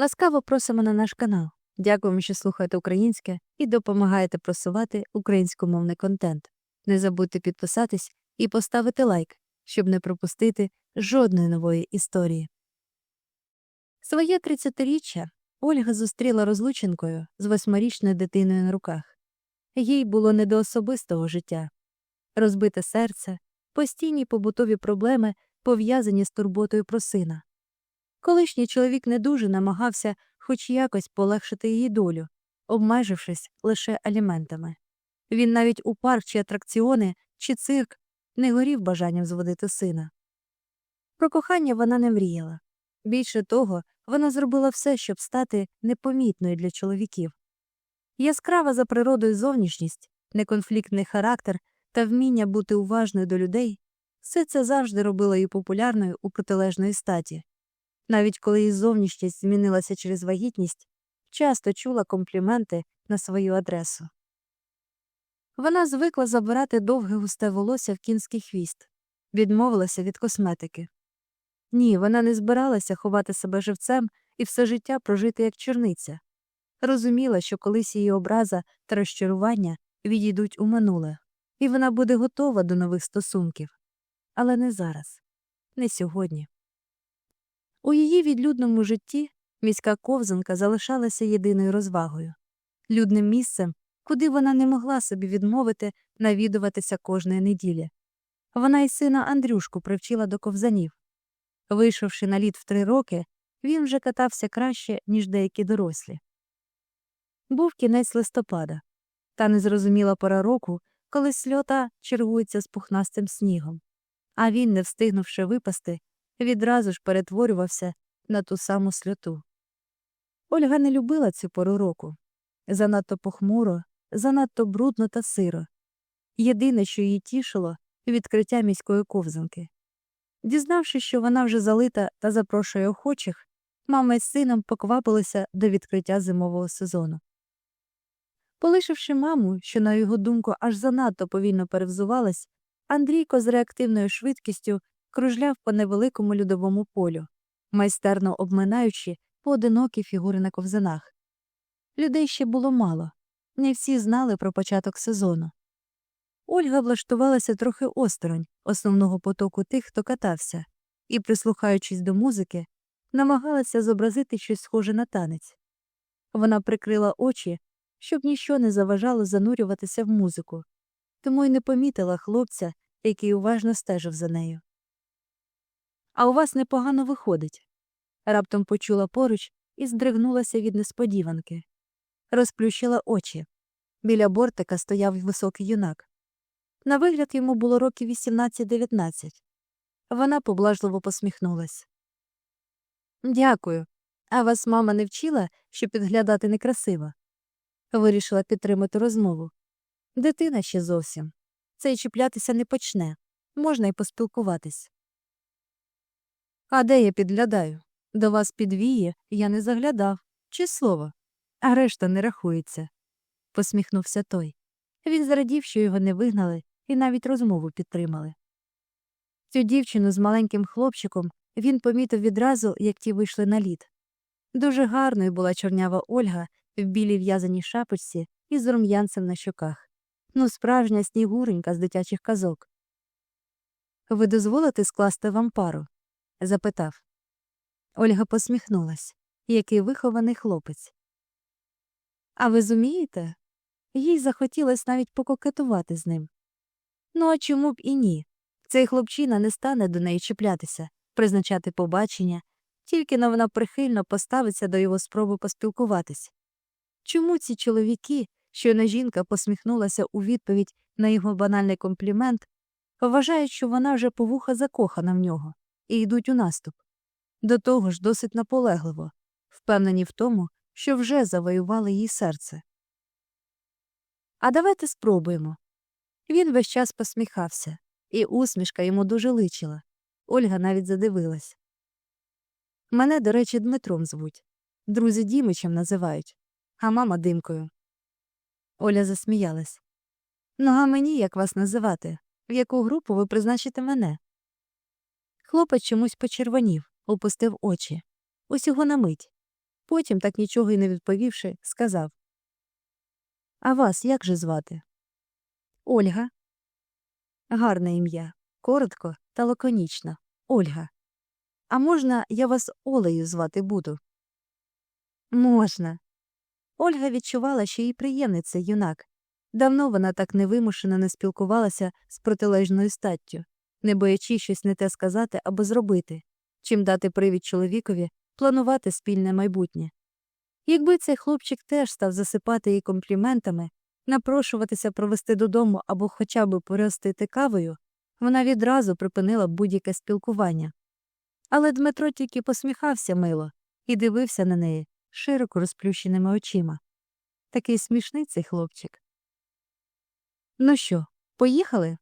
Ласкаво просимо на наш канал. Дякуємо, що слухаєте українське і допомагаєте просувати українськомовний контент. Не забудьте підписатись і поставити лайк, щоб не пропустити жодної нової історії. Своє 30-річчя Ольга зустріла розлученкою з восьмирічною дитиною на руках. Їй було не до особистого життя. Розбите серце, постійні побутові проблеми, пов'язані з турботою про сина. Колишній чоловік не дуже намагався хоч якось полегшити її долю, обмежившись лише аліментами. Він навіть у парк чи атракціони, чи цирк не горів бажанням зводити сина. Про кохання вона не мріяла. Більше того, вона зробила все, щоб стати непомітною для чоловіків. Яскрава за природою зовнішність, неконфліктний характер та вміння бути уважною до людей все це завжди робило її популярною у протилежної статі. Навіть коли її зовнішність змінилася через вагітність, часто чула компліменти на свою адресу. Вона звикла забирати довге густе волосся в кінський хвіст, відмовилася від косметики. Ні, вона не збиралася ховати себе живцем і все життя прожити як черниця. Розуміла, що колись її образа та розчарування відійдуть у минуле, і вона буде готова до нових стосунків. Але не зараз, не сьогодні. У її відлюдному житті міська ковзанка залишалася єдиною розвагою, людним місцем, куди вона не могла собі відмовити навідуватися кожної неділі. Вона й сина Андрюшку привчила до ковзанів. Вийшовши на лід в три роки, він вже катався краще, ніж деякі дорослі. Був кінець листопада, та незрозуміла пора року, коли сльота чергується з пухнастим снігом, а він, не встигнувши випасти, відразу ж перетворювався на ту саму сльоту. Ольга не любила цю пору року занадто похмуро, занадто брудно та сиро. Єдине, що її тішило відкриття міської ковзанки. Дізнавшись, що вона вже залита та запрошує охочих, мама із сином поквапилися до відкриття зимового сезону. Полишивши маму, що, на його думку, аж занадто повільно перевзувалась, Андрійко з реактивною швидкістю кружляв по невеликому льодовому полю, майстерно обминаючи поодинокі фігури на ковзанах. Людей ще було мало, не всі знали про початок сезону. Ольга влаштувалася трохи осторонь основного потоку тих, хто катався, і, прислухаючись до музики, намагалася зобразити щось схоже на танець. Вона прикрила очі, щоб ніщо не заважало занурюватися в музику, тому й не помітила хлопця, який уважно стежив за нею. А у вас непогано виходить. Раптом почула поруч і здригнулася від несподіванки. Розплющила очі. Біля бортика стояв високий юнак. На вигляд йому було років 18-19. Вона поблажливо посміхнулась. Дякую. А вас мама не вчила, що підглядати некрасиво? Вирішила підтримати розмову. Дитина ще зовсім. Це й чіплятися не почне. Можна й поспілкуватись. А де я підглядаю? До вас підвіє, я не заглядав. Чи слово? А решта не рахується. посміхнувся той. Він зрадів, що його не вигнали, і навіть розмову підтримали. Цю дівчину з маленьким хлопчиком він помітив відразу, як ті вийшли на лід. Дуже гарною була чорнява Ольга в білій в'язаній шапочці і з рум'янцем на щоках. Ну, справжня снігуренька з дитячих казок. Ви дозволите скласти вам пару? Запитав. Ольга посміхнулась. Який вихований хлопець. А ви зумієте? Їй захотілося навіть пококетувати з ним. Ну, а чому б і ні? Цей хлопчина не стане до неї чіплятися, призначати побачення, тільки но вона прихильно поставиться до його спроби поспілкуватись. Чому ці чоловіки, щойно жінка посміхнулася у відповідь на його банальний комплімент, вважають, що вона вже повуха закохана в нього, і йдуть у наступ? До того ж досить наполегливо, впевнені в тому, що вже завоювали її серце. А давайте спробуємо. Він весь час посміхався, і усмішка йому дуже личила. Ольга навіть задивилась. Мене, до речі, Дмитром звуть. Друзі Дімичем називають, а мама димкою. Оля засміялась. Ну, а мені як вас називати? В яку групу ви призначите мене? Хлопець чомусь почервонів, опустив очі. Усього на мить. Потім, так нічого й не відповівши, сказав А вас як же звати? Ольга. Гарне ім'я. Коротко та лаконічно. Ольга. А можна я вас Олею звати буду? Можна. Ольга відчувала, що їй приємний цей юнак. Давно вона так невимушено не спілкувалася з протилежною статтю, не боячись щось не те сказати або зробити, чим дати привід чоловікові планувати спільне майбутнє. Якби цей хлопчик теж став засипати її компліментами, напрошуватися провести додому або хоча б поростити кавою, вона відразу припинила будь-яке спілкування. Але Дмитро тільки посміхався мило і дивився на неї широко розплющеними очима. Такий смішний цей хлопчик. Ну що, поїхали?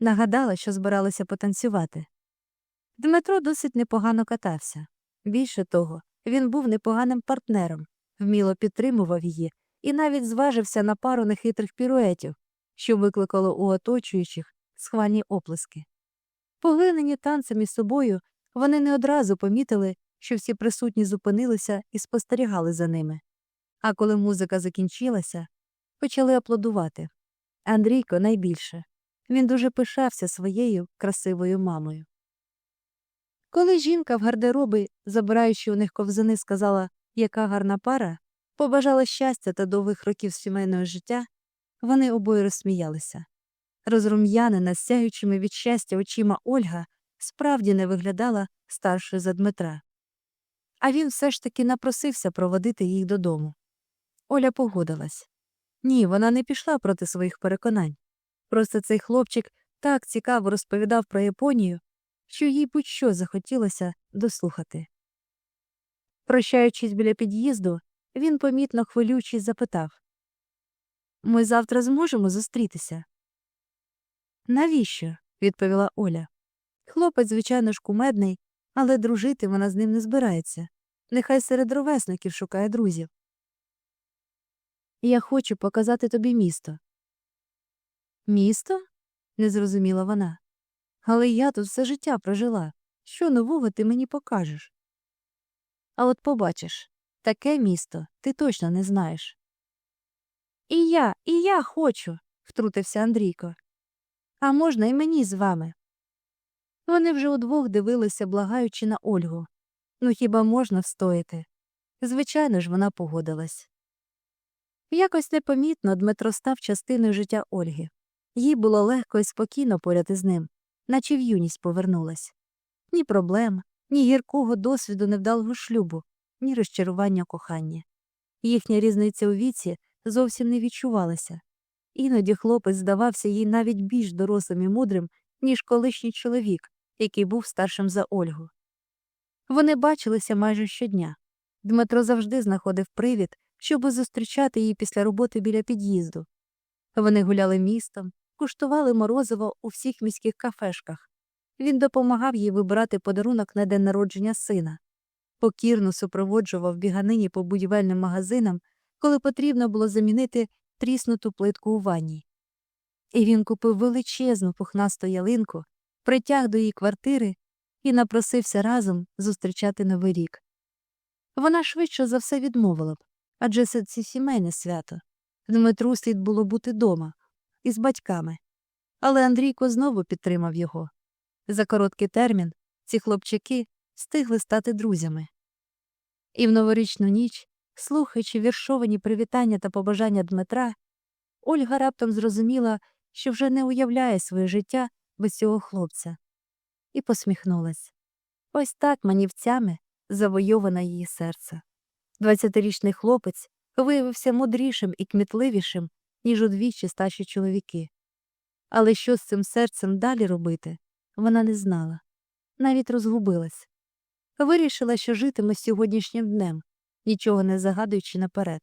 Нагадала, що збиралися потанцювати. Дмитро досить непогано катався. Більше того, він був непоганим партнером, вміло підтримував її і навіть зважився на пару нехитрих піруетів, що викликало у оточуючих схвальні оплески. Поглинені танцем із собою, вони не одразу помітили, що всі присутні зупинилися і спостерігали за ними. А коли музика закінчилася, почали аплодувати. Андрійко найбільше. Він дуже пишався своєю красивою мамою. Коли жінка в гардеробі, забираючи у них ковзани, сказала, яка гарна пара, побажала щастя та довгих років сімейного життя, вони обоє розсміялися. Розрум'янена, сяючими від щастя очима Ольга справді не виглядала старшою за Дмитра. А він все ж таки напросився проводити їх додому. Оля погодилась. Ні, вона не пішла проти своїх переконань. Просто цей хлопчик так цікаво розповідав про Японію, що їй будь-що захотілося дослухати. Прощаючись біля під'їзду, він помітно хвилюючись запитав Ми завтра зможемо зустрітися? Навіщо? відповіла Оля. Хлопець, звичайно ж, кумедний, але дружити вона з ним не збирається. Нехай серед ровесників шукає друзів. Я хочу показати тобі місто. Місто? не зрозуміла вона. Але я тут все життя прожила. Що нового ти мені покажеш? А от побачиш таке місто ти точно не знаєш. І я, і я хочу, втрутився Андрійко. А можна і мені з вами. Вони вже удвох дивилися, благаючи на Ольгу. Ну хіба можна встояти? Звичайно ж, вона погодилась. Якось непомітно Дмитро став частиною життя Ольги. Їй було легко і спокійно поряд із ним, наче в юність повернулась. Ні проблем, ні гіркого досвіду невдалого шлюбу, ні розчарування кохання. Їхня різниця у віці зовсім не відчувалася. Іноді хлопець здавався їй навіть більш дорослим і мудрим, ніж колишній чоловік, який був старшим за Ольгу. Вони бачилися майже щодня. Дмитро завжди знаходив привід, щоб зустрічати її після роботи біля під'їзду. Вони гуляли містом, куштували морозиво у всіх міських кафешках. Він допомагав їй вибирати подарунок на день народження сина, покірно супроводжував біганині по будівельним магазинам, коли потрібно було замінити тріснуту плитку у ванні. І він купив величезну пухнасту ялинку, притяг до її квартири і напросився разом зустрічати Новий рік. Вона швидше за все відмовила б адже це сімейне свято. Дмитру слід було бути дома із батьками. Але Андрійко знову підтримав його. За короткий термін ці хлопчаки встигли стати друзями. І в новорічну ніч, слухаючи віршовані привітання та побажання Дмитра, Ольга раптом зрозуміла, що вже не уявляє своє життя без цього хлопця, і посміхнулась. Ось так манівцями завойоване її серце. Двадцятирічний хлопець виявився мудрішим і кмітливішим, ніж удвічі старші чоловіки. Але що з цим серцем далі робити, вона не знала, навіть розгубилась. Вирішила, що житиме сьогоднішнім днем, нічого не загадуючи наперед.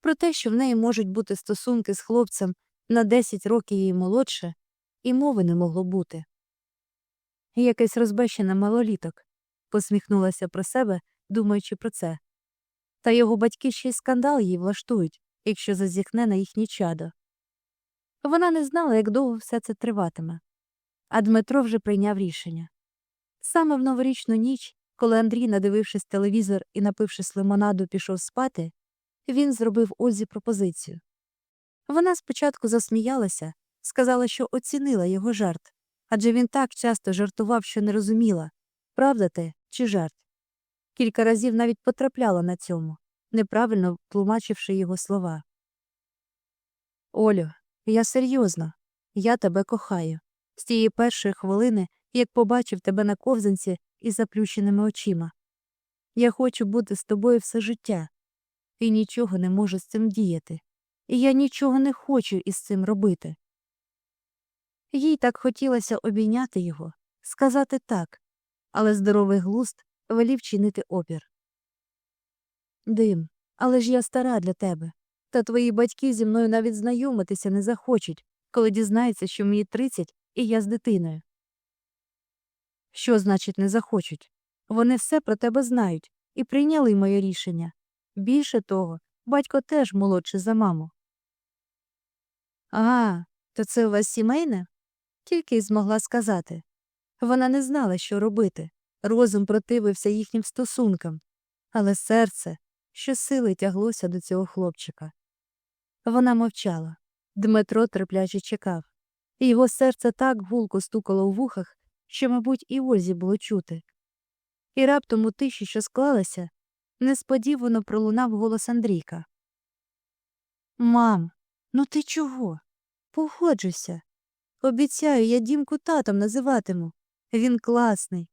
Про те, що в неї можуть бути стосунки з хлопцем на 10 років її молодше, і мови не могло бути. Якесь розбещене малоліток, посміхнулася про себе, думаючи про це. Та його батьки ще й скандал їй влаштують, якщо зазіхне на їхнє чадо. Вона не знала, як довго все це триватиме. А Дмитро вже прийняв рішення. Саме в новорічну ніч, Коли Андрій, надивившись телевізор і напившись лимонаду, пішов спати, він зробив Ользі пропозицію. Вона спочатку засміялася, сказала, що оцінила його жарт, адже він так часто жартував, що не розуміла, правда те чи жарт. Кілька разів навіть потрапляла на цьому, неправильно тлумачивши його слова. Олю, я серйозно, я тебе кохаю. З тієї першої хвилини, як побачив тебе на ковзанці із заплющеними очима. Я хочу бути з тобою все життя, і нічого не можу з цим діяти, і я нічого не хочу із цим робити. Їй так хотілося обійняти його, сказати так, але здоровий глузд велів чинити опір. Дим, але ж я стара для тебе, та твої батьки зі мною навіть знайомитися не захочуть, коли дізнаються, що мені тридцять і я з дитиною. Що значить не захочуть? Вони все про тебе знають і прийняли моє рішення. Більше того, батько теж молодший за маму. А, то це у вас сімейне? Тільки й змогла сказати. Вона не знала, що робити. Розум противився їхнім стосункам, але серце щосили тяглося до цього хлопчика. Вона мовчала. Дмитро терпляче чекав, його серце так гулко стукало у вухах, що, мабуть, і Ользі було чути. І раптом у тиші, що склалася, несподівано пролунав голос Андрійка. Мам, ну ти чого? Погоджуйся. Обіцяю, я дімку татом називатиму. Він класний.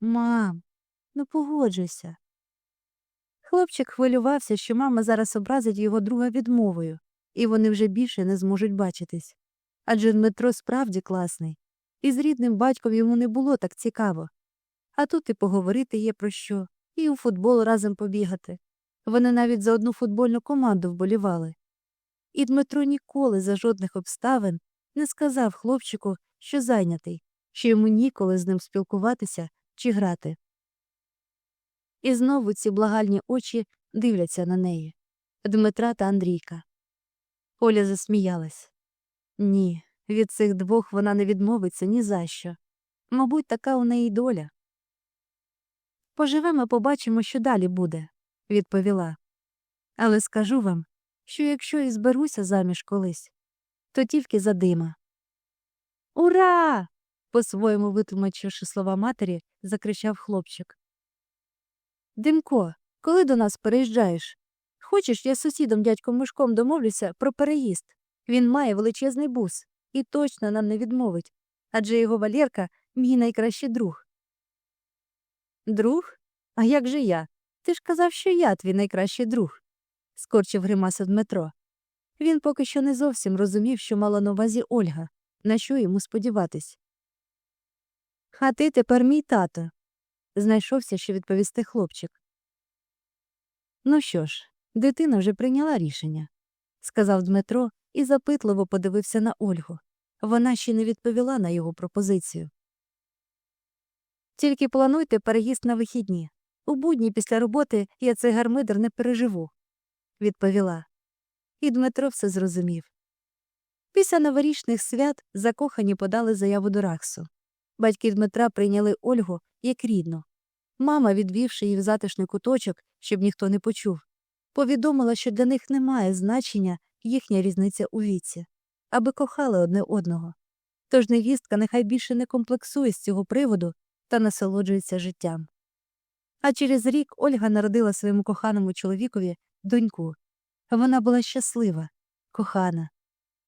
Мам, ну погоджуйся. Хлопчик хвилювався, що мама зараз образить його друга відмовою, і вони вже більше не зможуть бачитись. Адже Дмитро справді класний, і з рідним батьком йому не було так цікаво. А тут і поговорити є про що, і у футбол разом побігати. Вони навіть за одну футбольну команду вболівали. І Дмитро ніколи за жодних обставин не сказав хлопчику, що зайнятий, що йому ніколи з ним спілкуватися чи грати. І знову ці благальні очі дивляться на неї Дмитра та Андрійка. Оля засміялась. Ні, від цих двох вона не відмовиться ні за що. Мабуть, така у неї доля. Поживемо, побачимо, що далі буде, відповіла. Але скажу вам, що якщо і зберуся заміж колись, то тільки за дима. Ура! по-своєму витлумачивши слова матері, закричав хлопчик. Димко, коли до нас переїжджаєш? Хочеш, я з сусідом дядьком Мишком домовлюся про переїзд. Він має величезний бус і точно нам не відмовить, адже його Валєрка мій найкращий друг. Друг? А як же я? Ти ж казав, що я твій найкращий друг, скорчив гримаса Дмитро. Він поки що не зовсім розумів, що мала на увазі Ольга, на що йому сподіватись. А ти тепер мій тато, знайшовся, що відповісти хлопчик. Ну що ж, дитина вже прийняла рішення, сказав Дмитро і запитливо подивився на Ольгу. Вона ще не відповіла на його пропозицію. Тільки плануйте переїзд на вихідні. У будні після роботи я цей гармидер не переживу, відповіла. І Дмитро все зрозумів. Після новорічних свят закохані подали заяву до Раксу. Батьки Дмитра прийняли Ольгу як рідну. Мама, відвівши її в затишний куточок, щоб ніхто не почув, повідомила, що для них немає значення їхня різниця у віці, аби кохали одне одного. Тож невістка нехай більше не комплексує з цього приводу та насолоджується життям. А через рік Ольга народила своєму коханому чоловікові доньку. Вона була щаслива, кохана,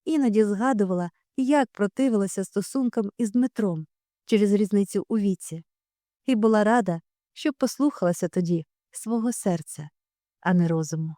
іноді згадувала, як противилася стосункам із Дмитром через різницю у віці, і була рада, що послухалася тоді свого серця, а не розуму.